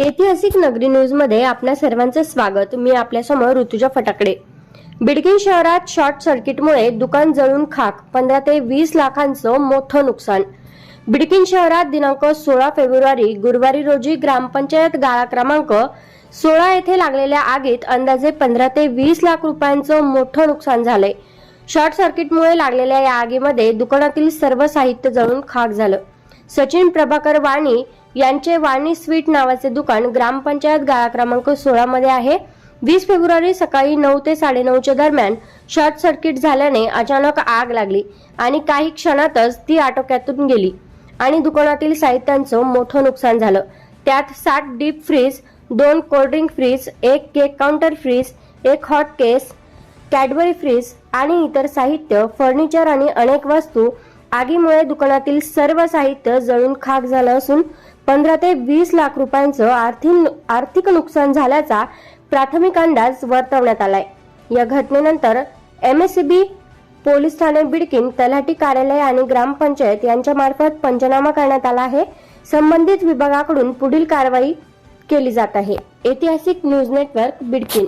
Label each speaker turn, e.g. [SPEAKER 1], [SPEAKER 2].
[SPEAKER 1] ऐतिहासिक नगरी न्यूजमध्ये आपल्या सर्वांचं स्वागत. मी आपल्यासमोर ऋतुजा फटाकडे. बिडकीन शहरात शॉर्ट सर्किटमुळे दुकान जळून खाक पंधरा ते वीस लाखांचं मोठं नुकसान. बिडकीन शहरात दिनांक सोळा फेब्रुवारी गुरुवारी रोजी ग्रामपंचायत गाळा क्रमांक सोळा येथे लागलेल्या आगीत अंदाजे पंधरा ते वीस लाख रुपयांचं मोठं नुकसान झालंय. शॉर्ट सर्किटमुळे लागलेल्या या आगीमध्ये दुकानातील सर्व साहित्य जळून खाक झालं. सचिन प्रभाकर वाणी यांचे वाणी स्वीट नावाचे दुकान ग्रामपंचायत गाळा क्रमांक सोळा मध्ये आहे. वीस फेब्रुवारी सकाळी नऊ ते साडेनऊच्या दरम्यान शॉर्ट सर्किट झाल्याने अचानक आग लागली आणि काही क्षणातच ती आटोक्यातून गेली आणि दुकानातील साहित्यांचं मोठं नुकसान झालं. त्यात सात डीप फ्रीज दोन कोल्ड्रिंक फ्रीज एक केक काउंटर फ्रीज एक हॉट केस कॅडबरी फ्रीज आणि इतर साहित्य फर्निचर आणि अनेक वस्तू आगीमुळे दुकानातील सर्व साहित्य जळून खाक झालं असून पंधरा ते वीस लाख रुपयांचं आर्थिक आर्थिक नुकसान झाल्याचा प्राथमिक अंदाज वर्तवण्यात आलाय. या घटनेनंतर एमएससीबी पोलीस ठाणे बिडकीन तलाठी कार्यालय आणि ग्रामपंचायत यांच्या मार्फत पंचनामा करण्यात आला आहे. संबंधित विभागाकडून पुढील कारवाई केली जात आहे. ऐतिहासिक न्यूज नेटवर्क बिडकीन.